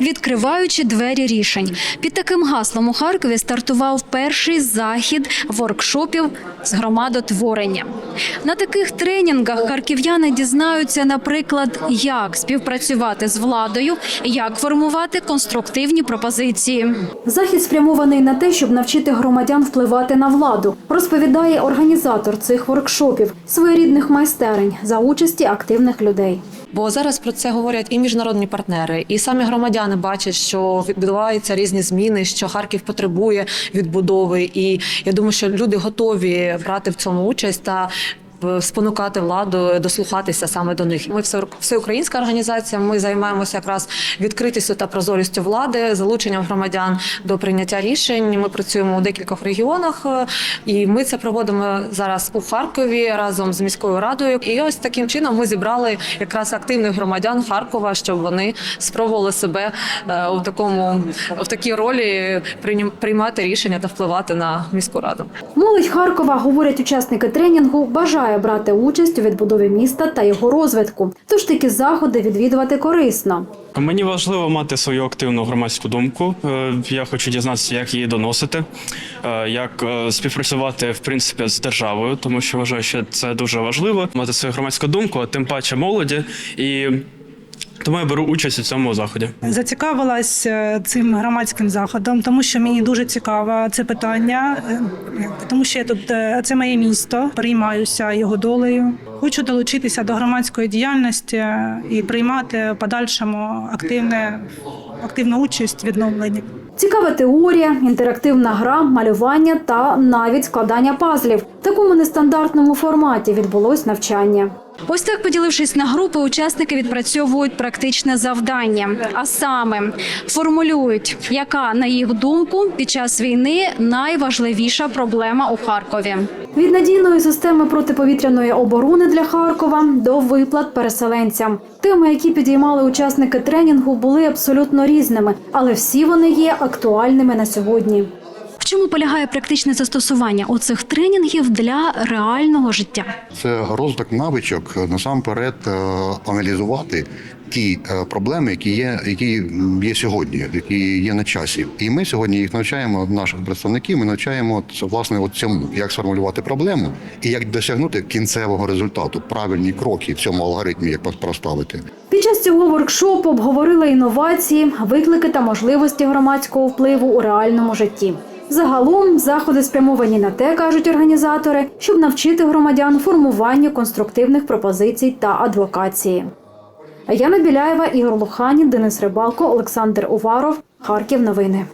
Відкриваючи двері рішень. Під таким гаслом у Харкові стартував перший захід воркшопів з громадотворення. На таких тренінгах харків'яни дізнаються, наприклад, як співпрацювати з владою, як формувати конструктивні пропозиції. Захід спрямований на те, щоб навчити громадян впливати на владу, розповідає організатор цих воркшопів, своєрідних майстерень за участі активних людей. Бо зараз про це говорять і міжнародні партнери, і самі громадяни бачать, що відбуваються різні зміни, що Харків потребує відбудови. І я думаю, що люди готові брати в цьому участь та спонукати владу дослухатися саме до них. Ми всеукраїнська організація. Ми займаємося якраз відкритістю та прозорістю влади, залученням громадян до прийняття рішень. Ми працюємо у декількох регіонах, е, і ми це проводимо зараз у Харкові разом з міською радою. І ось таким чином ми зібрали якраз активних громадян Харкова, щоб вони спробували себе е, у такому в такій ролі приймати рішення та впливати на міську раду. Молодь Харкова, говорять учасники тренінгу, бажає брати участь у відбудові міста та його розвитку. Тож такі заходи відвідувати корисно. Мені важливо мати свою активну громадську думку. Е, Я хочу дізнатися, як її доносити, е, як е, співпрацювати в принципі з державою, тому що вважаю, що це дуже важливо мати свою громадську думку, тим паче молоді. І тому я беру участь у цьому заході. Зацікавилась е, цим громадським заходом, тому що мені дуже цікаво це питання, е, тому що я тут е, це моє місто, переймаюся його долею. Хочу долучитися до громадської діяльності е, і приймати в подальшому активне активну участь в відновленні. Цікава теорія, інтерактивна гра, малювання та навіть складання пазлів. В такому нестандартному форматі відбулось навчання. Ось так, поділившись на групи, учасники відпрацьовують практичне завдання, а саме формулюють, яка на їх думку під час війни найважливіша проблема у Харкові. Від надійної системи протиповітряної оборони для Харкова до виплат переселенцям. Теми, які підіймали учасники тренінгу, були абсолютно різними, але всі вони є актуальними на сьогодні. В чому полягає практичне застосування оцих тренінгів для реального життя? Це розвиток навичок насамперед е, аналізувати ті е, проблеми, які є, які є сьогодні, які є на часі. І ми сьогодні їх навчаємо наших представників. Ми навчаємо власне от цьому, як сформулювати проблему і як досягнути кінцевого результату, правильні кроки в цьому алгоритмі, як проставити. Під час цього воркшопу обговорили інновації, виклики та можливості громадського впливу у реальному житті. Загалом заходи спрямовані на те, кажуть організатори, щоб навчити громадян формуванню конструктивних пропозицій та адвокації. Яна Біляєва, Ігор Луханін, Денис Рибалко, Олександр Уваров. Харків. Новини.